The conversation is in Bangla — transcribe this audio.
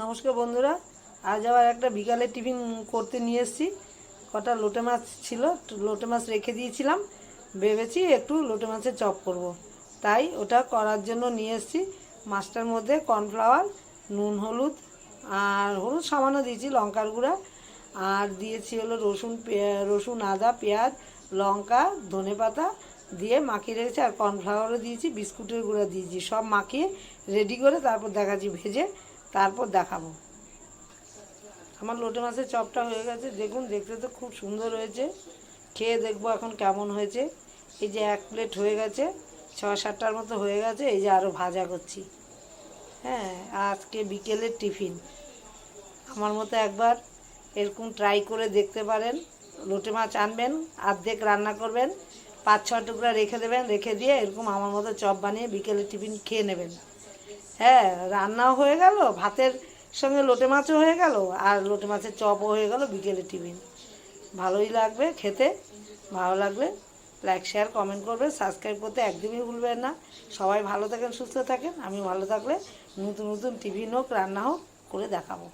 নমস্কার বন্ধুরা, আজ আবার একটা বিকালে টিফিন করতে নিয়ে এসেছি। কটা লোটে মাছ ছিল, লোটে মাছ রেখে দিয়েছিলাম। ভেবেছি একটু লোটে মাছের চপ করব। তাই ওটা করার জন্য নিয়ে এসেছি। মাছটার মধ্যে কর্নফ্লাওয়ার, নুন, হলুদ আর হলুদ সামান্য দিয়েছি, লঙ্কার গুঁড়া। আর দিয়েছি হলো রসুন রসুন, আদা, পেঁয়াজ, লঙ্কা, ধনে পাতা দিয়ে মাখিয়ে রেখেছি। আর কর্নফ্লাওয়ারও দিয়েছি, বিস্কুটের গুঁড়া দিয়েছি। সব মাখিয়ে রেডি করে তারপর দেখাচ্ছি ভেজে। তারপর দেখাবো। আমার লোটে মাছের চপটা হয়ে গেছে। দেখুন, দেখতে তো খুব সুন্দর হয়েছে। খেয়ে দেখব এখন কেমন হয়েছে। এই যে এক প্লেট হয়ে গেছে ছ সাতটার মতো হয়ে গেছে। এই যে আরও ভাজা করছি। হ্যাঁ আজকে বিকেলের টিফিন। আমার মতো একবার এরকম ট্রাই করে দেখতে পারেন। লোটে মাছ আনবেন আর্ধেক রান্না করবেন পাঁচ ছ টুকরা রেখে দেবেন, রেখে দিয়ে এরকম আমার মতো চপ বানিয়ে বিকেলের টিফিন খেয়ে নেবেন। হ্যাঁ রান্নাও হয়ে গেল, ভাতের সঙ্গে লোটে মাছও হয়ে গেল, আর লোটে মাছের চপও হয়ে গেল বিকেলে টিফিন। ভালোই লাগবে খেতে, ভালো লাগলে লাইক শেয়ার কমেন্ট করবে সাবস্ক্রাইব করতে একদমই ভুলবেন না। সবাই ভালো থাকেন, সুস্থ থাকেন আমি ভালো থাকলে নতুন নতুন টিফিন হোক, রান্না হোক, করে দেখাবো।